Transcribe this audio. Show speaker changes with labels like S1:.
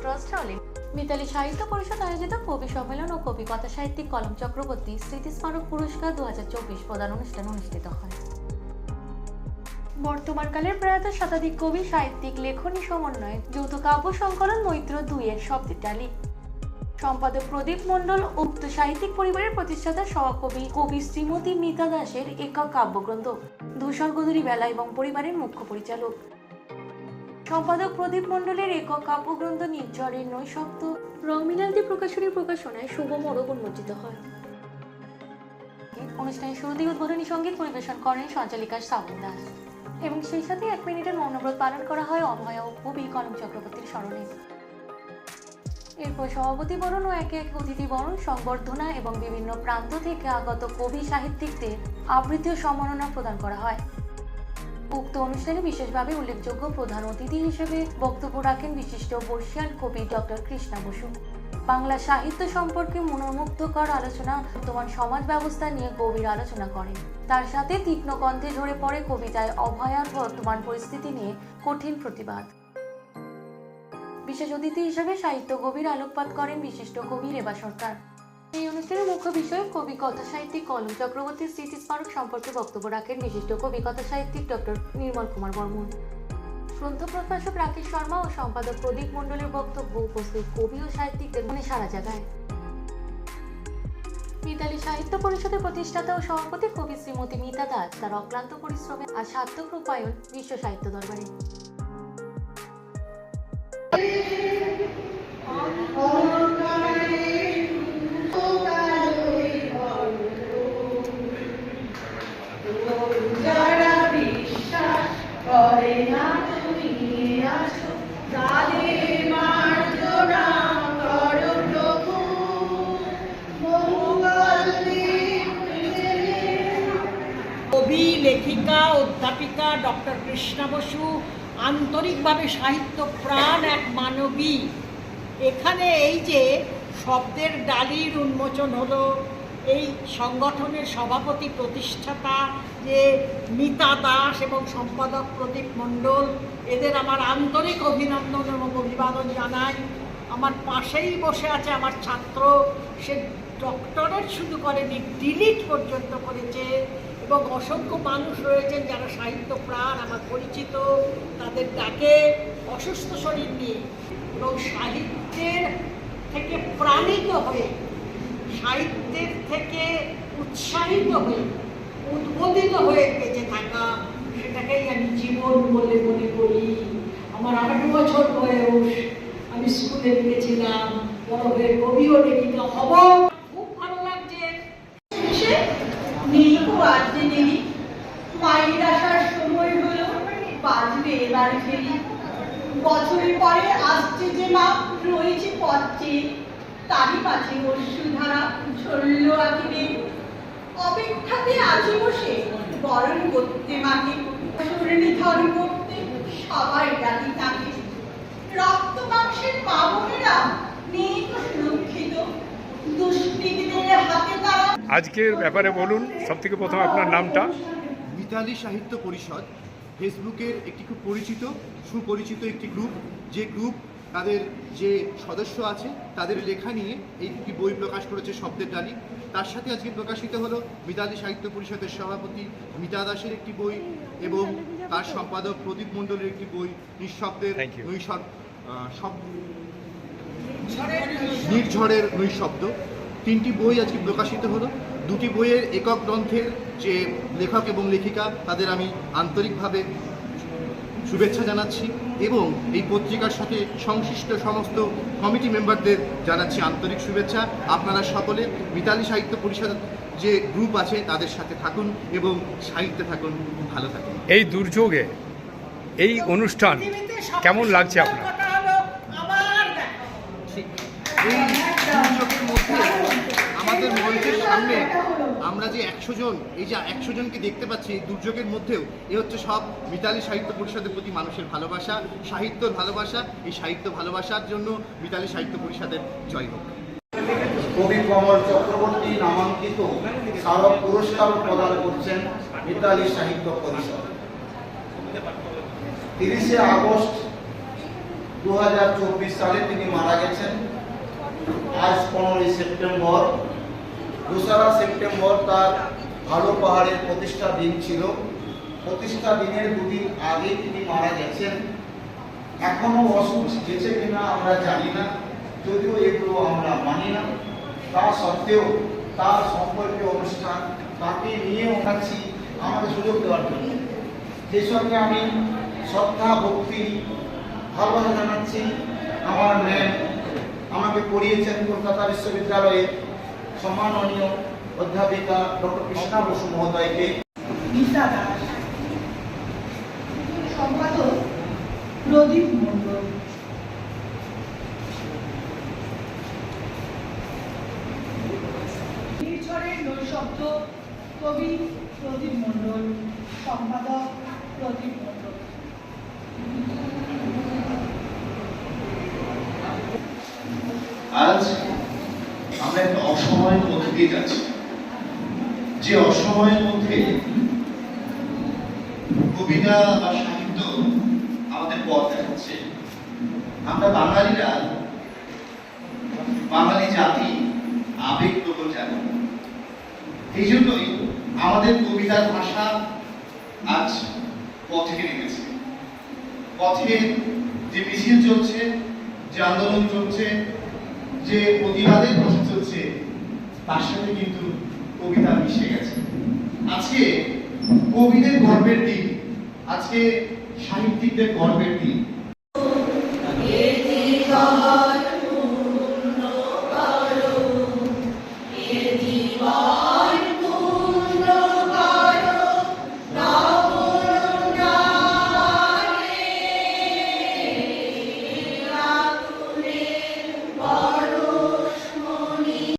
S1: Trust হলে মিতালি সাহিত্য পরিষদ আয়োজিত কবি সম্মেলন ও কবি কথা সাহিত্যিক কলম চক্রবর্তী পুরস্কার দু প্রদান অনুষ্ঠান অনুষ্ঠিত হয়। বর্তমানকালের প্রয়াত শতাধিক কবি, সাহিত্যিক, লেখনী সমন্বয়ে যৌথ কাব্য সংকলন মৈত্র দুইয়ের শব্দের ডালি সম্পাদক প্রদীপ মণ্ডল, উক্ত সাহিত্যিক পরিবারের প্রতিষ্ঠাতা সহকবি কবি শ্রীমতী মিতা দাসের একক কাব্যগ্রন্থ, ধূসর বেলা এবং পরিবারের মুখ্য পরিচালক। সম্পাদক প্রদীপ মণ্ডলের একক কাব্যগ্রন্থ নির্ঝরের নৈশব্দ। রংমিনালতি প্রকাশনীর প্রকাশনায় শুভ মোড়ক উন্মোচিত হয়। অনুষ্ঠানের শুরুতেই উদ্বোধনী সংগীত পরিবেশন করেন সঞ্চালিকা শ্রাবণ দাস এবং সেই সাথে এক মিনিটের মৌনব্রত পালন করা হয় অভয় ও কবি কলম চক্রবর্তীর স্মরণে। এরপর সভাপতি বরণ ও একে একে অতিথি বরণ সংবর্ধনা এবং বিভিন্ন প্রান্ত থেকে আগত কবি সাহিত্যিকদের আবৃত্তি ও সম্মাননা প্রদান করা হয়। উক্ত অনুষ্ঠানে বিশেষভাবে উল্লেখযোগ্য প্রধান অতিথি হিসেবে বক্তব্য রাখেন বিশিষ্ট বর্ষিয়ান কবি ডক্টর কৃষ্ণা বসু। বাংলা সাহিত্য সম্পর্কে মনোমুগ্ধকর আলোচনা বর্তমান সমাজ ব্যবস্থা নিয়ে গভীর আলোচনা করেন। তার সাথে তীক্ষ্ণ কণ্ঠে ঝরে পড়ে কবিতায় অভয়ার বর্তমান পরিস্থিতি নিয়ে কঠিন প্রতিবাদ। বিশেষ অতিথি হিসেবে সাহিত্য গভীর আলোকপাত করেন বিশিষ্ট কবি রেবা সরকার। এই অনুষ্ঠানের মুখ্য বিষয় কবি কথা সাহিত্যিক কলম চক্রবর্তীর স্মৃতি স্মারক সম্পর্কে বক্তব্য রাখেন বিশিষ্ট কবি কথা সাহিত্যিক ডক্টর নির্মল কুমার বর্মন। গ্রন্থ প্রকাশক রাকেশ শর্মা ও সম্পাদক প্রদীপ মণ্ডলের বক্তব্য উপস্থিত কবি ও সাহিত্যিকদের মনে সারা জাগায়। মিতালি সাহিত্য পরিষদের প্রতিষ্ঠাতা ও সভাপতি কবি শ্রীমতী মিতা দাস, তার অক্লান্ত পরিশ্রমে আর সার্থক রূপায়ণ বিশ্ব সাহিত্য দরবারে।
S2: যারা
S3: কবি লেখিকা অধ্যাপিকা ডক্টর কৃষ্ণা বসু, আন্তরিকভাবে সাহিত্য প্রাণ এক মানবী। এখানে এই যে শব্দের ডালির উন্মোচন হলো, এই সংগঠনের সভাপতি প্রতিষ্ঠাতা যে মিতা দাস এবং সম্পাদক প্রদীপ মণ্ডল, এদের আমার আন্তরিক অভিনন্দন এবং অভিবাদন জানাই। আমার পাশেই বসে আছে আমার ছাত্র, সে ডক্টরেট শুধু করেনি ডিলিট পর্যন্ত করেছে। এবং অসংখ্য মানুষ রয়েছেন যারা সাহিত্য প্রাণ আমার পরিচিত, তাদের ডাকে অসুস্থ শরীর নিয়ে। এবং সাহিত্যের থেকে প্রাণিত হয়ে, সাহিত্যের থেকে উৎসাহিত হয়ে, উদ্বোধিত হয়ে বেঁচে থাকা, সেটাকেই আমি জীবন বলে মনে করি। আমার আট বছর বয়স, আমি স্কুলে লিখেছিলাম, বড় হয়ে কবিও লেখিকা হব খুব ভালো লাগছে
S2: শেষে নেই গো আর যে নেই মায়ের আসার সময় হলো বাজবে এবার ফেরি বছরের পরে আসছে যে মা রয়েছে পথে। তারই বসুধারা ছড়ল আঁকিবে। অপেক্ষাতে আছি বসে বরণ করতে মাকে। নিধন করতে সবাই ডাকি তাকে। রক্ত মাংসের মা বোনেরা নেই তো সুরক্ষিত দুষ্কৃতীদের হাতে তারা
S4: আজকের ব্যাপারে বলুন সব থেকে প্রথম আপনার নামটা?
S5: মিতালি সাহিত্য পরিষদ। ফেসবুকের একটি খুব পরিচিত সুপরিচিত একটি গ্রুপ। যে গ্রুপ তাদের যে সদস্য আছে তাদের লেখা নিয়ে এই একটি বই প্রকাশ করেছে শব্দের ডালি। তার সাথে আজকে প্রকাশিত হলো মিতালি সাহিত্য পরিষদের সভাপতি মিতা দাসের একটি বই এবং তার সম্পাদক প্রদীপ মণ্ডলের একটি বই নিঃশব্দের নির্ঝরের নৈশব্দ। তিনটি বই আজকে প্রকাশিত হলো। দুটি বইয়ের একক গ্রন্থের যে লেখক এবং লেখিকা তাদের আমি আন্তরিকভাবে শুভেচ্ছা জানাচ্ছি এবং এই পত্রিকার সাথে সংশ্লিষ্ট সমস্ত কমিটি মেম্বারদের জানাচ্ছি আন্তরিক শুভেচ্ছা। আপনারা সকলে মিতালি সাহিত্য পরিষদ যে গ্রুপ আছে তাদের সাথে থাকুন এবং সাহিত্যে থাকুন ভালো থাকুন।
S4: এই দুর্যোগে এই অনুষ্ঠান কেমন লাগছে আপনার?
S5: ঠিক এই আমাদের সামনে আমরা যে একশো জন, এই যে একশো জনকে দেখতে পাচ্ছি এই দুর্যোগের মধ্যেও, এ হচ্ছে সব মিতালি সাহিত্য পরিষদের প্রতি মানুষের ভালোবাসা, সাহিত্যর ভালোবাসা, এই সাহিত্য ভালোবাসার জন্য মিতালি সাহিত্য পরিষদের জয় হোক।
S6: কবি কমল চক্রবর্তী নামাঙ্কিত স্মারক পুরস্কার প্রদান করছেন মিতালি সাহিত্য পরিষদ। তিরিশে আগস্ট দু সালে তিনি মারা গেছেন। আজ পনেরোই সেপ্টেম্বর দোসরা সেপ্টেম্বর তার ভালো পাহাড়ের প্রতিষ্ঠা দিন ছিল। প্রতিষ্ঠা দিনের দুদিন আগে তিনি মারা গেছেন। এখনও অসুখ গেছে কিনা আমরা জানি না, যদিও এগুলো আমরা মানি না। তা সত্ত্বেও তার সম্পর্কে অনুষ্ঠান তাকে নিয়ে ওঠাচ্ছি আমাকে সুযোগ দেওয়ার জন্য। সেই সঙ্গে আমি শ্রদ্ধা, ভক্তি, ভালোবাসা জানাচ্ছি। আমার ম্যাম আমাকে পড়িয়েছেন কলকাতা বিশ্ববিদ্যালয়ে। সম্মাননীয় অধ্যাপিকা ডক্টর কৃষ্ণা বসু মহোদয়কে।
S2: গীতা দাস সম্পাদক প্রদীপ মণ্ডল। নির্ঝরের নৈশব্দ কবি প্রদীপ মণ্ডল সম্পাদক প্রদীপ মণ্ডল।
S7: আজ আমরা একটা অসময়ের মধ্যে দিয়ে যাচ্ছি। যে অসময়ের মধ্যে কবিতা বা সাহিত্য আমাদের পথ দেখাচ্ছে। আমরা বাঙালিরা, বাঙালি জাতি, আবেগ প্রবল জাতি। এই জন্যই আমাদের কবিতার ভাষা আজ পথে নেমেছে। পথে যে মিছিল চলছে, যে আন্দোলন চলছে যে প্রতিবাদের প্রশ্ন চলছে, তার সাথে কিন্তু কবিতা মিশে গেছে। আজকে কবিদের গর্বের দিন, আজকে সাহিত্যিকদের গর্বের দিন।